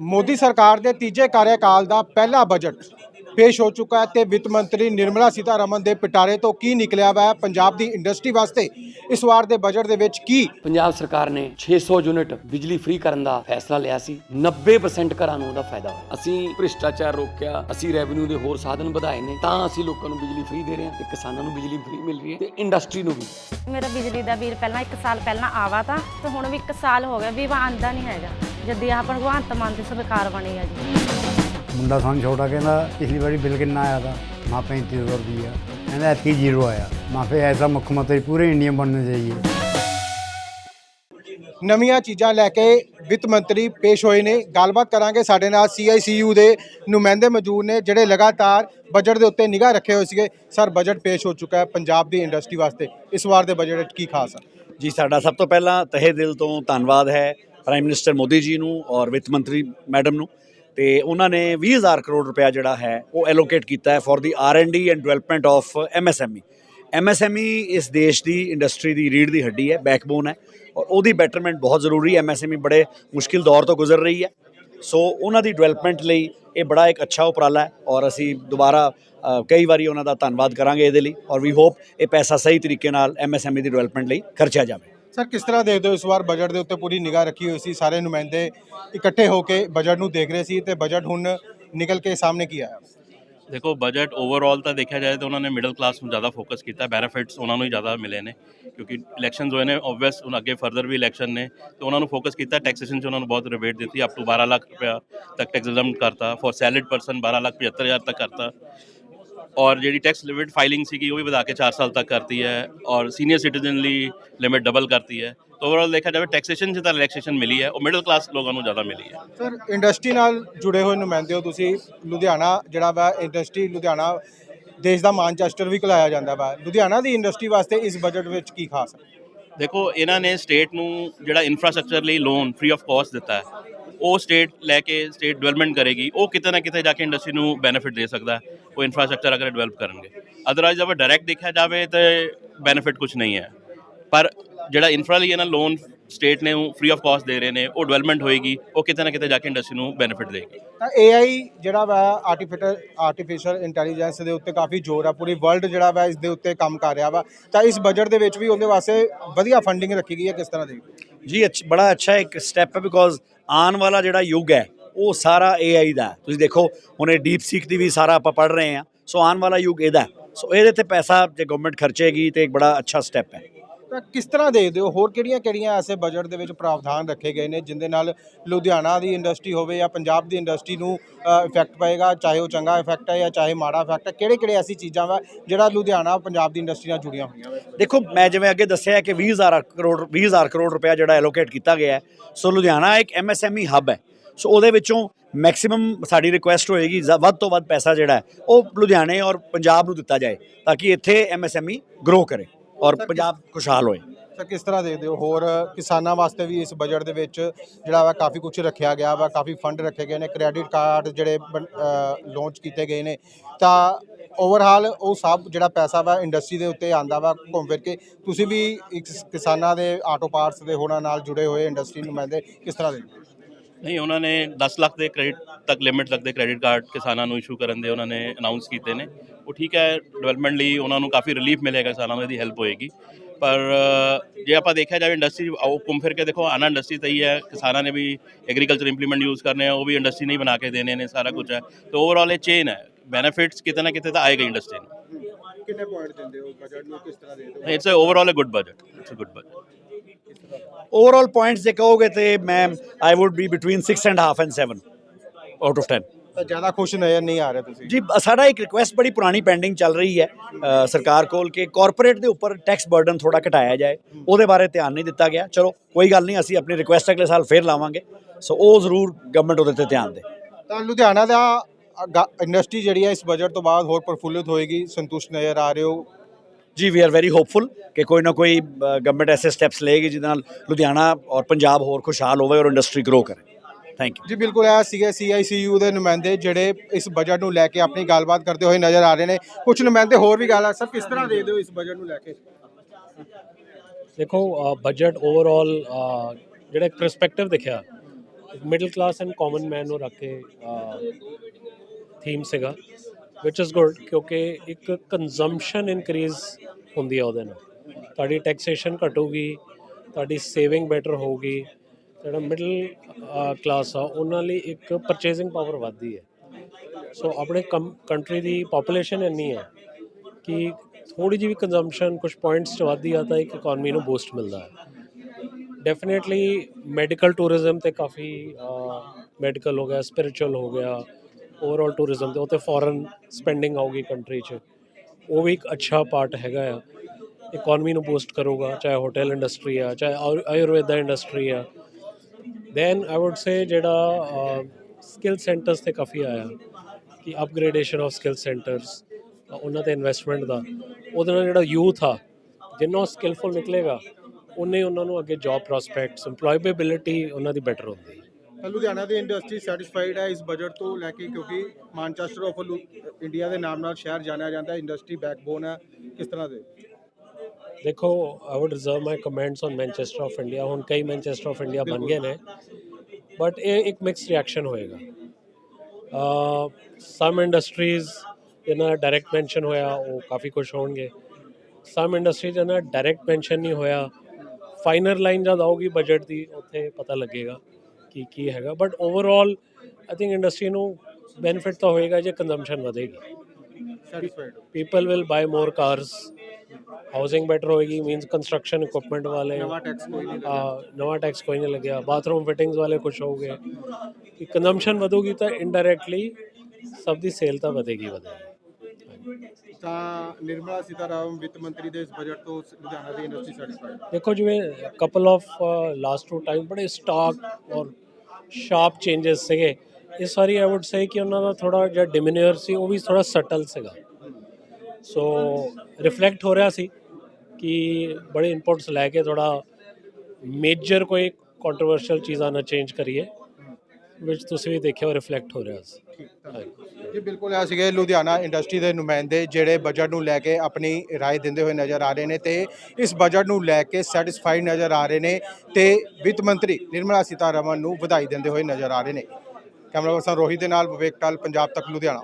ਮੋਦੀ ਸਰਕਾਰ ਦੇ ਤੀਜੇ ਕਾਰਜਕਾਲ ਦਾ ਪਹਿਲਾ ਬਜਟ ਪੇਸ਼ ਹੋ ਚੁੱਕਾ ਹੈ ਤੇ ਵਿੱਤ ਮੰਤਰੀ ਨਿਰਮਲਾ ਸੀਤਾਰਮਨ ਦੇ ਪਿਟਾਰੇ ਤੋਂ ਕੀ ਨਿਕਲਿਆ ਵਾ? ਹੈ ਪੰਜਾਬ ਦੀ ਇੰਡਸਟਰੀ ਵਾਸਤੇ ਇਸ ਵਾਰ ਦੇ ਬਜਟ ਦੇ ਵਿੱਚ ਕੀ ਪੰਜਾਬ ਸਰਕਾਰ ਨੇ 600 ਯੂਨਿਟ ਬਿਜਲੀ ਫ੍ਰੀ ਕਰਨ ਦਾ ਫੈਸਲਾ ਲਿਆ ਸੀ। 90% ਘਰਾਂ ਨੂੰ ਉਹਦਾ ਫਾਇਦਾ ਹੋਇਆ। ਅਸੀਂ ਭ੍ਰਿਸ਼ਟਾਚਾਰ ਰੋਕਿਆ ਅਸੀਂ ਰੈਵਨਿਊ ਦੇ ਹੋਰ ਸਾਧਨ ਵਧਾਏ ਨੇ ਤਾਂ ਅਸੀਂ ਲੋਕਾਂ ਨੂੰ ਬਿਜਲੀ ਫ੍ਰੀ ਦੇ ਰਹੇ ਹਾਂ ਤੇ ਕਿਸਾਨਾਂ ਨੂੰ ਬਿਜਲੀ ਫ੍ਰੀ ਮਿਲ ਰਹੀ ਹੈ ਤੇ ਇੰਡਸਟਰੀ ਨੂੰ ਵੀ। ਮੇਰਾ ਬਿਜਲੀ ਦਾ ਬਿੱਲ ਪਹਿਲਾਂ 1 ਸਾਲ ਪਹਿਲਾਂ ਆਵਾ ਤਾਂ ਤੇ ਹੁਣ ਵੀ 1 ਸਾਲ ਹੋ ਗਿਆ ਵੀ ਵਾ ਆਂਦਾ ਨਹੀਂ ਹੈਗਾ। ਜਦ ਆਹ ਭਗਵੰਤ ਮਾਨ ਦੀ ਸਰਕਾਰ ਬਣੀ ਆ ਜੀ। ਮੁੰਡਾ ਸਾਨੂੰ ਛੋਟਾ ਕਹਿੰਦਾ ਪਿਛਲੀ ਵਾਰੀ ਬਿੱਲ ਕਿੰਨਾ ਆਇਆ ਤਾ? ਮਾ 3500 ਰੁਪਈਆ। ਕਹਿੰਦਾ ਐਤਕੀ ਜ਼ੀਰੋ ਆਇਆ। ਮਾ ਫੇ ਐਸਾ ਮੁੱਖ ਮੰਤਰੀ ਪੂਰੇ ਇੰਡੀਆ ਬਣਨਾ ਚਾਹੀਏ ਨਵੀਆਂ ਚੀਜ਼ਾਂ ਲੈ ਕੇ ਵਿੱਤ ਮੰਤਰੀ ਪੇਸ਼ ਹੋਏ ਨੇ। ਗੱਲਬਾਤ ਕਰਾਂਗੇ ਸਾਡੇ ਨਾਲ ਸੀਆਈਸੀਯੂ ਦੇ ਨੁਮਾਇੰਦੇ ਮੌਜੂਦ ਨੇ ਜਿਹੜੇ ਲਗਾਤਾਰ ਬਜਟ ਦੇ ਉੱਤੇ ਨਿਗਾਹ ਰੱਖੇ ਹੋਏ ਸੀਗੇ। ਸਰ ਬਜਟ ਪੇਸ਼ ਹੋ ਚੁੱਕਾ ਹੈ ਪੰਜਾਬ ਦੀ ਇੰਡਸਟਰੀ ਵਾਸਤੇ। ਇਸ ਵਾਰ ਦੇ ਬਜਟ ਵਿੱਚ ਕੀ ਖਾਸ ਹੈ ਜੀ ਸਾਡਾ ਸਭ ਤੋਂ ਪਹਿਲਾਂ ਤਹਿ ਦਿਲ ਤੋਂ ਧੰਨਵਾਦ ਹੈ। ਪ੍ਰਾਈਮ ਮਿਨਿਸਟਰ ਮੋਦੀ ਜੀ ਨੂੰ ਔਰ ਵਿੱਤ ਮੰਤਰੀ ਮੈਡਮ ਨੂੰ ਤੇ ਉਹਨਾਂ ਨੇ 20000 ਕਰੋੜ ਰੁਪਇਆ ਜਿਹੜਾ ਹੈ ਉਹ ਐਲੋਕੇਟ ਕੀਤਾ ਹੈ for the R and D and development of MSME MSME E ਇਸ ਦੇਸ਼ ਦੀ ਇੰਡਸਟਰੀ ਦੀ ਰੀੜ ਦੀ ਹੱਡੀ ਹੈ ਬੈਕਬੋਨ ਹੈ ਔਰ ਉਹਦੀ ਬੈਟਰਮੈਂਟ ਬਹੁਤ ਜ਼ਰੂਰੀ ਹੈ। ਐਮਐਸਐਮਈ ਬੜੇ ਮੁਸ਼ਕਿਲ ਦੌਰ ਤੋਂ ਗੁਜ਼ਰ ਰਹੀ ਹੈ। ਸੋ ਉਹਨਾਂ ਦੀ ਡਿਵੈਲਪਮੈਂਟ ਲਈ ਇਹ ਬੜਾ ਇੱਕ ਅੱਛਾ ਉਪਰਾਲਾ ਹੈ ਔਰ ਅਸੀਂ ਦੁਬਾਰਾ ਕਈ ਵਾਰੀ ਉਹਨਾਂ ਦਾ ਧੰਨਵਾਦ ਕਰਾਂਗੇ ਇਹਦੇ ਲਈ ਔਰ ਵੀ ਹੋਪ ਇਹ ਪੈਸਾ ਸਹੀ ਤਰੀਕੇ ਨਾਲ ਐਮਐਸਐਮਈ ਦੀ ਡਿਵੈਲਪਮੈਂਟ ਲਈ ਖਰਚਿਆ ਜਾਵੇ। ਸਰ, ਕਿਸ ਤਰ੍ਹਾਂ ਦੇਖਦੇ ਹੋ ਇਸ ਵਾਰ ਬਜਟ ਦੇ ਉੱਤੇ ਪੂਰੀ ਨਿਗਾਹ ਰੱਖੀ ਹੋਈ ਸੀ? ਸਾਰੇ ਨੁਮਾਇੰਦੇ ਇਕੱਠੇ ਹੋ ਕੇ ਬਜਟ ਨੂੰ ਦੇਖ ਰਹੇ ਸੀ ਤੇ ਬਜਟ ਹੁਣ ਨਿਕਲ ਕੇ ਸਾਹਮਣੇ ਕੀ ਆਇਆ? ਦੇਖੋ ਬਜਟ ਓਵਰਆਲ ਤਾਂ ਦੇਖਿਆ ਜਾਏ ਤਾਂ ਉਹਨਾਂ ਨੇ ਮਿਡਲ ਕਲਾਸ ਨੂੰ ਜ਼ਿਆਦਾ ਫੋਕਸ ਕੀਤਾ। ਬੈਨੀਫਿਟਸ ਉਹਨਾਂ ਨੂੰ ਹੀ ਜ਼ਿਆਦਾ ਮਿਲੇ ਨੇ, ਕਿਉਂਕਿ ਇਲੈਕਸ਼ਨਸ ਹੋਏ ਨੇ ਆਬਵੀਅਸ ਹੁਣ ਅੱਗੇ ਫਰਦਰ ਵੀ ਇਲੈਕਸ਼ਨ ਨੇ। ਤੇ ਉਹਨਾਂ ਨੂੰ ਫੋਕਸ ਕੀਤਾ ਟੈਕਸੇਸ਼ਨ 'ਚ ਉਹਨਾਂ ਨੂੰ ਬਹੁਤ ਰਿਬੇਟ ਦਿੱਤੀ ਅਪ ਟੂ 12 ਲੱਖ ਰੁਪਇਆ ਤੱਕ ਟੈਕਸ ਕਰਤਾ। ਫॉर ਸੈਲਡ ਪਰਸਨ 12 ਲੱਖ 75 ਹਜ਼ਾਰ ਤੱਕ ਕਰਤਾ। ਔਰ ਜਿਹੜੀ ਟੈਕਸ ਲਿਮਿਟ ਫਾਈਲਿੰਗ ਸੀਗੀ ਉਹ ਵੀ ਵਧਾ ਕੇ 4 ਸਾਲ ਤੱਕ ਕਰਤੀ ਹੈ ਔਰ ਸੀਨੀਅਰ ਸਿਟੀਜ਼ਨ ਲਈ ਲਿਮਿਟ ਡਬਲ ਕਰਤੀ ਹੈ। ਤਾਂ ਓਵਰਆਲ ਦੇਖਿਆ ਜਾਵੇ ਟੈਕਸੇਸ਼ਨ 'ਚ ਤਾਂ ਰਿਲੈਕਸੇਸ਼ਨ ਮਿਲੀ ਹੈ ਉਹ ਮਿਡਲ ਕਲਾਸ ਲੋਕਾਂ ਨੂੰ ਜ਼ਿਆਦਾ ਮਿਲੀ ਹੈ। ਸਰ ਇੰਡਸਟਰੀ ਨਾਲ ਜੁੜੇ ਹੋਏ ਨੁਮਾਇੰਦੇ ਹੋ ਤੁਸੀਂ? ਲੁਧਿਆਣਾ ਜਿਹੜਾ ਵਾ ਇੰਡਸਟਰੀ ਲੁਧਿਆਣਾ ਦੇਸ਼ ਦਾ ਮਾਨਚੈਸਟਰ ਵੀ ਕਹਾਇਆ ਜਾਂਦਾ ਵਾ। ਲੁਧਿਆਣਾ ਦੀ ਇੰਡਸਟਰੀ ਵਾਸਤੇ ਇਸ ਬਜਟ ਵਿੱਚ ਕੀ ਖਾਸ ਹੈ? ਦੇਖੋ ਇਹਨਾਂ ਨੇ ਸਟੇਟ ਨੂੰ ਜਿਹੜਾ ਇਨਫਰਾਸਟ੍ਰਕਚਰ ਲਈ ਲੋਨ ਫ੍ਰੀ ਆਫ ਕਾਸਟ ਦਿੱਤਾ ਹੈ ਉਹ ਸਟੇਟ ਲੈ ਕੇ ਸਟੇਟ ਡਿਵੈਲਪਮੈਂਟ ਕਰੇਗੀ, ਉਹ ਕਿਤੇ ਨਾ ਕਿਤੇ ਜਾ ਕੇ ਇੰਡਸਟਰੀ ਨੂੰ ਬੈਨੀਫਿਟ ਦੇ ਸਕਦਾ ਹੈ। ਉਹ ਇਨਫਰਾਸਟ੍ਰਕਚਰ ਅਗਰ ਡਿਵੈਲਪ ਕਰਨਗੇ। ਅਦਰਵਾਈਜ਼ ਅਗਰ ਡਾਇਰੈਕਟ ਦੇਖਿਆ ਜਾਵੇ ਤਾਂ ਬੈਨੀਫਿਟ ਕੁਝ ਨਹੀਂ ਹੈ। ਪਰ ਜਿਹੜਾ ਇਨਫਰਾ ਲਈ ਇਹਨਾਂ ਲੋਨ ਸਟੇਟ ਨੇ ਫ੍ਰੀ ਆਫ ਕਾਸਟ ਦੇ ਰਹੇ ਨੇ, ਉਹ ਡਿਵੈਲਪਮੈਂਟ ਹੋਏਗੀ, ਉਹ ਕਿਤੇ ਨਾ ਕਿਤੇ ਜਾ ਕੇ ਇੰਡਸਟਰੀ ਨੂੰ ਬੈਨੀਫਿਟ ਦੇਗੀ ਤਾਂ AI ਜਿਹੜਾ ਵਾ ਆਰਟੀਫੀਸ਼ਲ ਆਰਟੀਫੀਸ਼ੀਅਲ ਇੰਟੈਲੀਜੈਂਸ ਦੇ ਉੱਤੇ ਕਾਫੀ ਜ਼ੋਰ ਆ, ਪੂਰੀ ਵਰਲਡ ਜਿਹੜਾ ਵਾ ਇਸ ਦੇ ਉੱਤੇ ਕੰਮ ਕਰ ਰਿਹਾ ਵਾ। ਤਾਂ ਇਸ ਬਜਟ ਦੇ ਵਿੱਚ ਵੀ ਉਹਦੇ ਵਾਸਤੇ ਵਧੀਆ ਫੰਡਿੰਗ ਰੱਖੀ ਗਈ ਹੈ, ਕਿਸ ਤਰ੍ਹਾਂ ਦੀ ਜੀ, ਅੱਛ, ਬੜਾ ਅੱਛਾ ਇੱਕ ਸਟੈਪ ਹੈ ਬਿਕੋਜ਼ ਆਉਣ ਵਾਲਾ ਜਿਹੜਾ ਯੁੱਗ ਹੈ, ਉਹ ਸਾਰਾ AI ਦਾ ਤੁਸੀਂ ਦੇਖੋ, ਹੁਣ ਇਹ ਡੀਪ ਸੀਕ ਦੀ ਵੀ ਸਾਰਾ ਆਪਾਂ ਪੜ ਰਹੇ ਹਾਂ। ਸੋ ਆਉਣ ਵਾਲਾ ਯੁੱਗ ਇਹਦਾ ਸੋ ਇਹਦੇ ਤੇ ਪੈਸਾ ਜੇ ਗਵਰਨਮੈਂਟ ਖਰਚੇਗੀ, ਤੇ ਇੱਕ ਬੜਾ ਅੱਛਾ ਸਟੈਪ ਹੈ। ਤਾਂ ਕਿਸ ਤਰ੍ਹਾਂ ਦੇਖਦੇ ਹੋ? ਹੋਰ ਕਿਹੜੀਆਂ ਕਿਹੜੀਆਂ ਐਸੇ ਬਜਟ ਦੇ ਵਿੱਚ ਪ੍ਰਾਵਧਾਨ ਰੱਖੇ ਗਏ ਨੇ ਜਿੰਦੇ ਨਾਲ ਲੁਧਿਆਣਾ ਦੀ ਇੰਡਸਟਰੀ ਹੋਵੇ ਜਾਂ ਪੰਜਾਬ ਦੀ ਇੰਡਸਟਰੀ ਨੂੰ ਇਫੈਕਟ ਪਏਗਾ? ਚਾਹੇ ਉਹ ਚੰਗਾ ਇਫੈਕਟ ਹੈ ਜਾਂ ਚਾਹੇ ਮਾੜਾ ਇਫੈਕਟ ਹੈ ਕਿਹੜੇ ਕਿਹੜੇ ਐਸੀ ਚੀਜ਼ਾਂ ਵਾ ਜਿਹੜਾ ਲੁਧਿਆਣਾ, ਪੰਜਾਬ ਦੀ ਇੰਡਸਟਰੀ ਨਾਲ ਜੁੜੀਆਂ ਹੋਈਆਂ? ਵਾ ਦੇਖੋ, ਮੈਂ ਜਿਵੇਂ ਅੱਗੇ ਦੱਸਿਆ ਹੈ ਕਿ 20000 ਕਰੋੜ 20000 ਕਰੋੜ ਰੁਪਇਆ ਜਿਹੜਾ ਐਲੋਕੇਟ ਕੀਤਾ ਗਿਆ ਹੈ। ਸੋ ਲੁਧਿਆਣਾ ਇੱਕ ਐਮਐਸਐਮਈ ਹੱਬ ਹੈ। ਸੋ ਉਹਦੇ ਵਿੱਚੋਂ ਮੈਕਸਿਮਮ ਸਾਡੀ ਰਿਕੁਐਸਟ ਹੋਏਗੀ, ਜ਼- ਵੱਧ ਤੋਂ ਵੱਧ ਪੈਸਾ ਜਿਹੜਾ ਉਹ ਲੁਧਿਆਣੇ ਔਰ ਪੰਜਾਬ ਨੂੰ ਦਿੱਤਾ ਜਾਏ, ਤਾਂ ਕਿ ਇੱਥੇ ਐਮਐਸਐਮਈ ਗਰੋ ਕਰੇ। ਔਰ ਪੰਜਾਬ ਖੁਸ਼ਹਾਲ ਹੋਏ। ਤਾਂ ਕਿਸ ਤਰ੍ਹਾਂ ਦੇਖਦੇ ਹੋ? ਹੋਰ ਕਿਸਾਨਾਂ ਵਾਸਤੇ ਵੀ ਇਸ ਬਜਟ ਦੇ ਵਿੱਚ ਜਿਹੜਾ ਵਾ ਕਾਫੀ ਕੁਝ ਰੱਖਿਆ ਗਿਆ ਵਾ ਕਾਫੀ ਫੰਡ ਰੱਖੇ ਗਏ ਨੇ ਕ੍ਰੈਡਿਟ ਕਾਰਡ ਜਿਹੜੇ ਲਾਂਚ ਕੀਤੇ ਗਏ ਨੇ। ਤਾਂ ਓਵਰਹਾਲ ਉਹ ਸਭ ਜਿਹੜਾ ਪੈਸਾ ਵਾ ਇੰਡਸਟਰੀ ਦੇ ਉੱਤੇ ਆਂਦਾ ਵਾ ਘੁੰਮ ਫਿਰ ਕੇ। ਤੁਸੀਂ ਵੀ ਇੱਕ ਕਿਸਾਨਾਂ ਦੇ ਆਟੋ ਪਾਰਟਸ ਦੇ ਹੋਣਾ ਨਾਲ ਜੁੜੇ ਹੋਏ ਇੰਡਸਟਰੀ ਨੁਮਾਇੰਦੇ ਕਿਸ ਤਰ੍ਹਾਂ ਦੇ ਨਹੀਂ ਉਹਨਾਂ ਨੇ 10 ਲੱਖ ਦੇ ਕ੍ਰੈਡਿਟ ਤੱਕ ਲਿਮਿਟ ਤੱਕ ਦੇ ਕ੍ਰੈਡਿਟ ਕਾਰਡ ਕਿਸਾਨਾਂ ਨੂੰ ਇਸ਼ੂ ਕਰਨ ਦੇ ਉਹਨਾਂ ਨੇ ਅਨਾਉਂਸ ਕੀਤੇ ਨੇ। ਉਹ ਠੀਕ ਹੈ ਡਿਵੈਲਪਮੈਂਟ ਲਈ ਉਹਨਾਂ ਨੂੰ ਕਾਫੀ ਰਿਲੀਫ ਮਿਲੇਗਾ ਕਿਸਾਨਾਂ ਨੂੰ ਇਹਦੀ ਹੈਲਪ ਹੋਏਗੀ। ਪਰ ਜੇ ਆਪਾਂ ਦੇਖਿਆ ਜਾਵੇ ਇੰਡਸਟਰੀ ਉਹ ਘੁੰਮ ਫਿਰ ਕੇ ਦੇਖੋ ਆਣਾ ਇੰਡਸਟਰੀ ਤਾਂ ਹੀ ਹੈ ਕਿਸਾਨਾਂ ਨੇ ਵੀ ਐਗਰੀਕਲਚਰ ਇੰਪਲੀਮੈਂਟ ਯੂਜ਼ ਕਰਨੇ ਆ ਉਹ ਵੀ ਇੰਡਸਟਰੀ ਨੇ ਹੀ ਬਣਾ ਕੇ ਦੇਣੇ ਨੇ ਸਾਰਾ ਕੁਝ ਹੈ। ਤੇ ਓਵਰਆਲ ਇਹ ਚੇਨ ਹੈ ਬੈਨੀਫਿਟਸ ਕਿਤੇ ਨਾ ਕਿਤੇ ਤਾਂ ਆਏਗਾ ਇੰਡਸਟਰੀ ਨੂੰ। ਕਿੰਨੇ ਪੁਆਇੰਟ ਦਿੰਦੇ ਹੋ ਬਜਟ ਨੂੰ ਕਿਸ ਤਰ੍ਹਾਂ ਦੇਖਦੇ ਹੋ it's uh overall uh good budget it's uh good budget overall points ਜੇ ਕਹੋਗੇ ਤੇ ਮੈਂ I would be between 6 and half and 7 out of 10 ਤਾਂ ਜ਼ਿਆਦਾ ਖੁਸ਼ ਨਜ਼ਰ ਨਹੀਂ ਆ ਰਹੇ ਤੁਸੀਂ? ਜੀ ਸਾਡਾ ਇੱਕ ਰਿਕੁਐਸਟ ਬੜੀ ਪੁਰਾਣੀ ਪੈਂਡਿੰਗ ਚੱਲ ਰਹੀ ਹੈ ਸਰਕਾਰ ਕੋਲ ਕਿ ਕਾਰਪੋਰੇਟ ਦੇ ਉੱਪਰ ਟੈਕਸ ਬਰਡਨ ਥੋੜਾ ਘਟਾਇਆ ਜਾਏ। ਉਹਦੇ ਬਾਰੇ ਧਿਆਨ ਨਹੀਂ ਦਿੱਤਾ ਗਿਆ। ਚਲੋ ਕੋਈ ਗੱਲ ਨਹੀਂ ਅਸੀਂ ਆਪਣੀ ਰਿਕੁਐਸਟ ਅਗਲੇ ਸਾਲ ਫੇਰ ਲਾਵਾਂਗੇ। ਸੋ ਉਹ ਜ਼ਰੂਰ ਗਵਰਨਮੈਂਟ ਉਹਦੇ ਤੇ ਧਿਆਨ ਦੇ। ਤਾਂ ਲੁਧਿਆਣਾ ਦਾ ਇੰਡਸਟਰੀ ਜਿਹੜੀ ਹੈ ਇਸ ਬਜਟ ਤੋਂ ਬਾਅਦ ਹੋਰ ਪ੍ਰਫੁੱਲਿਤ ਹੋਏਗੀ। ਸੰਤੁਸ਼ਟ ਨਜ਼ਰ ਆ ਰਹੇ ਹੋ। ਜੀ ਵੀ ਆਰ ਵੈਰੀ ਹੋਪਫੁਲ ਕਿ ਕੋਈ ਨਾ ਕੋਈ ਗਵਰਨਮੈਂਟ ਐਸੇ ਸਟੈਪਸ ਲਏਗੀ ਜਿਹਦੇ ਨਾਲ ਲੁਧਿਆਣਾ ਔਰ ਪੰਜਾਬ ਹੋਰ ਖੁਸ਼ਹਾਲ ਹੋਵੇ ਔਰ ਇੰਡਸਟਰੀ ਗਰੋ ਕਰੇ। ਥੈਂਕ ਯੂ ਜੀ ਬਿਲਕੁਲ ਇਹ ਸੀਗੇ ਸੀਆਈਸੀਯੂ ਦੇ ਨੁਮਾਇੰਦੇ ਜਿਹੜੇ ਇਸ ਬਜਟ ਨੂੰ ਲੈ ਕੇ ਆਪਣੀ ਗੱਲਬਾਤ ਕਰਦੇ ਹੋਏ ਨਜ਼ਰ ਆ ਰਹੇ ਨੇ। ਕੁਝ ਨੁਮਾਇੰਦੇ ਹੋਰ ਵੀ ਗੱਲ ਆ। ਸਰ ਕਿਸ ਤਰ੍ਹਾਂ ਦੇਖਦੇ ਹੋ ਇਸ ਬਜਟ ਨੂੰ ਲੈ ਕੇ? ਦੇਖੋ ਬਜਟ ਓਵਰਆਲ ਜਿਹੜਾ ਇੱਕ ਪਰਸਪੈਕਟਿਵ ਦੇਖਿਆ middle class and common man ਨੂੰ ਰੱਖ ਕੇ ਥੀਮ ਸੀਗਾ। ਵਿਚ ਇਜ਼ ਗੁੱਡ ਕਿਉਂਕਿ ਇੱਕ ਕੰਜ਼ੰਪਸ਼ਨ ਇਨਕਰੀਜ਼ ਹੁੰਦੀ ਹੈ ਉਹਦੇ ਨਾਲ ਤੁਹਾਡੀ ਟੈਕਸੇਸ਼ਨ ਘਟੂਗੀ ਤੁਹਾਡੀ ਸੇਵਿੰਗ ਬੈਟਰ ਹੋਊਗੀ ਜਿਹੜਾ ਮਿਡਲ ਕਲਾਸ ਆ ਉਹਨਾਂ ਲਈ ਇੱਕ ਪਰਚੇਸਿੰਗ ਪਾਵਰ ਵੱਧਦੀ ਹੈ ਸੋ ਆਪਣੇ ਕੰਟਰੀ ਦੀ ਪੋਪੂਲੇਸ਼ਨ ਇੰਨੀ ਹੈ ਕਿ ਥੋੜੀ ਜਿਹੀ ਵੀ ਕੰਜ਼ੰਪਸ਼ਨ ਕੁਝ ਪੁਆਇੰਟਸ ਚ ਵੱਧਦੀ ਆ ਤਾਂ ਇੱਕ ਇਕਨੋਮੀ ਨੂੰ ਬੂਸਟ ਮਿਲਦਾ ਹੈ ਡੈਫੀਨੇਟਲੀ ਮੈਡੀਕਲ ਟੂਰਿਜ਼ਮ ਤੇ ਕਾਫੀ ਮੈਡੀਕਲ ਹੋ ਗਿਆ ਸਪਿਰਚੁਅਲ ਹੋ ਗਿਆ ਓਵਰਆਲ ਟੂਰਿਜ਼ਮ ਤੇ ਉੱਤੇ ਫੋਰਨ ਸਪੈਂਡਿੰਗ ਆਊਗੀ ਕੰਟਰੀ 'ਚ। ਉਹ ਵੀ ਇੱਕ ਅੱਛਾ ਪਾਰਟ ਹੈਗਾ ਆ। ਇਕਨੋਮੀ ਨੂੰ ਬੂਸਟ ਕਰੂਗਾ, ਚਾਹੇ ਹੋਟਲ ਇੰਡਸਟਰੀ ਆ, ਚਾਹੇ ਆਯੁਰਵੇਦਾ ਇੰਡਸਟਰੀ ਆ। ਦੈਨ ਆਈ ਊਡ ਸੇ ਜਿਹੜਾ ਸਕਿੱਲ ਸੈਂਟਰਸ ਤੇ ਕਾਫੀ ਆਇਆ। ਕਿ ਅਪਗ੍ਰੇਡੇਸ਼ਨ ਆਫ ਸਕਿੱਲ ਸੈਂਟਰਸ ਉਹਨਾਂ ਤੇ ਇਨਵੈਸਟਮੈਂਟ ਦਾ। ਉਹਦੇ ਨਾਲ ਜਿਹੜਾ ਯੂਥ ਆ, ਜਿੰਨਾ ਸਕਿੱਲਫੁਲ ਨਿਕਲੇਗਾ, ਉਨੇ ਉਹਨਾਂ ਨੂੰ ਅੱਗੇ ਜੌਬ ਪ੍ਰੋਸਪੈਕਟਸ EMPLOYABILITY ਉਹਨਾਂ ਦੀ ਬੈਟਰ ਹੁੰਦੀ। ਹੈ ਲੁਧਿਆਣਾ ਦੀ ਇੰਡਸਟਰੀ ਸੈਟੀਸਫਾਈਡ ਹੈ ਇਸ ਬਜਟ ਤੋਂ ਲੈ ਕੇ ਕਿਉਂਕਿ ਮਾਨਚੈਸਟਰ ਆਫ ਇੰਡੀਆ ਦੇ ਨਾਮ ਨਾਲ ਸ਼ਹਿਰ ਜਾਣਿਆ ਜਾਂਦਾ ਹੈ ਇੰਡਸਟਰੀ ਬੈਕਬੋਨ ਹੈ, ਕਿਸ ਤਰ੍ਹਾਂ ਦੇ? ਦੇਖੋ I would reserve my comments on Manchester of India ਹੁਣ ਕਈ ਮੈਨਚੈਸਟਰ ਆਫ ਇੰਡੀਆ ਬਣ ਗਏ ਨੇ ਬਟ ਇਹ ਇੱਕ ਮਿਕਸ ਰਿਐਕਸ਼ਨ ਹੋਏਗਾ। ਸਮ ਇੰਡਸਟਰੀਜ਼ ਇਹਨਾਂ ਡਾਇਰੈਕਟ ਮੈਂਸ਼ਨ ਹੋਇਆ, ਉਹ ਕਾਫੀ ਖੁਸ਼ ਹੋਣਗੇ। ਸਮ ਇੰਡਸਟਰੀਜ਼ ਇਹਨਾਂ ਡਾਇਰੈਕਟ ਮੈਂਸ਼ਨ ਨਹੀਂ ਹੋਇਆ ਫਾਈਨਰ ਲਾਈਨ ਜਦ ਆਉਗੀ ਬਜਟ ਦੀ, ਉੱਥੇ ਪਤਾ ਲੱਗੇਗਾ। ਕਿ ਕੀ ਹੈਗਾ but overall I think industry ਨੂੰ ਬੈਨੀਫਿਟ ਤਾਂ ਹੋਏਗਾ ਜੇ ਕੰਜ਼ੰਪਸ਼ਨ ਵਧੇਗੀ। Satisfied people will buy more cars housing better ਹੋਏਗੀ ਮੀਨਸ ਕੰਸਟਰਕਸ਼ਨ ਇਕਵਿਪਮੈਂਟ ਵਾਲੇ ਨਵਾਂ ਟੈਕਸ ਕੋਈ ਨਹੀਂ ਲੱਗਿਆ। ਨਵਾਂ ਟੈਕਸ ਕੋਈ ਨਹੀਂ ਲੱਗਿਆ ਬਾਥਰੂਮ ਫਿਟਿੰਗਸ ਵਾਲੇ ਖੁਸ਼ ਹੋਗੇ ਕਿ ਕੰਜ਼ੰਪਸ਼ਨ ਵਧੂਗੀ ਤਾਂ ਇਨਡਾਇਰੈਕਟਲੀ ਸਭ ਦੀ ਸੇਲ ਤਾਂ ਵਧੇਗੀ ਵਧੇਗੀ। ਤਾਂ ਨਿਰਮਲਾ ਸੀਤਾਰਾਮ ਵਿੱਤ ਮੰਤਰੀ ਦੇ ਇਸ ਬਜਟ ਤੋਂ ਲੁਧਿਆਣਾ ਦੀ ਇੰਡਸਟਰੀ ਸੈਟੀਸਫਾਈਡ ਦੇਖੋ ਜਿਵੇਂ couple of last two time ਬੜੇ ਸਟਾਕ ਔਰ ਸ਼ਾਰਪ ਚੇਂਜਸ ਸੀਗੇ। ਇਸ ਵਾਰੀ ਆਈ ਊਡ ਸੇ ਕਿ ਉਹਨਾਂ ਦਾ ਥੋੜਾ ਜਿਹਾ ਡਿਮੀਨੀਅਰ ਸੀ, ਉਹ ਵੀ ਥੋੜਾ ਸਟਲ ਸੀਗਾ। ਸੋ ਰਿਫਲੈਕਟ ਹੋ ਰਿਹਾ ਸੀ ਕਿ ਬੜੇ ਇਨਪੁਟਸ ਲੈ ਕੇ ਥੋੜਾ ਮੇਜਰ ਕੋਈ ਕੰਟਰੋਵਰਸ਼ੀਅਲ ਚੀਜ਼ਾਂ ਨਾ ਚੇਂਜ ਕਰੀਏ। ਵਿੱਚ ਤੁਸੀਂ ਵੀ ਦੇਖਿਆ ਰਿਫਲੈਕਟ ਹੋ ਰਿਹਾ ਸੀ ਹਾਂਜੀ। ਜੀ ਬਿਲਕੁਲ ਆ ਸੀਗੇ ਲੁਧਿਆਣਾ ਇੰਡਸਟਰੀ ਦੇ ਨੁਮਾਇੰਦੇ ਜਿਹੜੇ ਬਜਟ ਨੂੰ ਲੈ ਕੇ ਆਪਣੀ رائے ਦਿੰਦੇ ਹੋਏ ਨਜ਼ਰ ਆ ਰਹੇ ਨੇ ਤੇ ਇਸ ਬਜਟ ਨੂੰ ਲੈ ਕੇ ਸੈਟੀਸਫਾਈਡ ਨਜ਼ਰ ਆ ਰਹੇ ਨੇ ਤੇ ਵਿੱਤ ਮੰਤਰੀ ਨਿਰਮਲਾ ਸੀਤਾਰਮਨ ਨੂੰ ਵਧਾਈ ਦਿੰਦੇ ਹੋਏ ਨਜ਼ਰ ਆ ਰਹੇ ਨੇ ਕੈਮਰਾ ਪਰਸਨ ਰੋਹਿਤ ਦੇ ਨਾਲ ਵਿਵੇਕ ਟਾਲ ਪੰਜਾਬ ਤੱਕ ਲੁਧਿਆਣਾ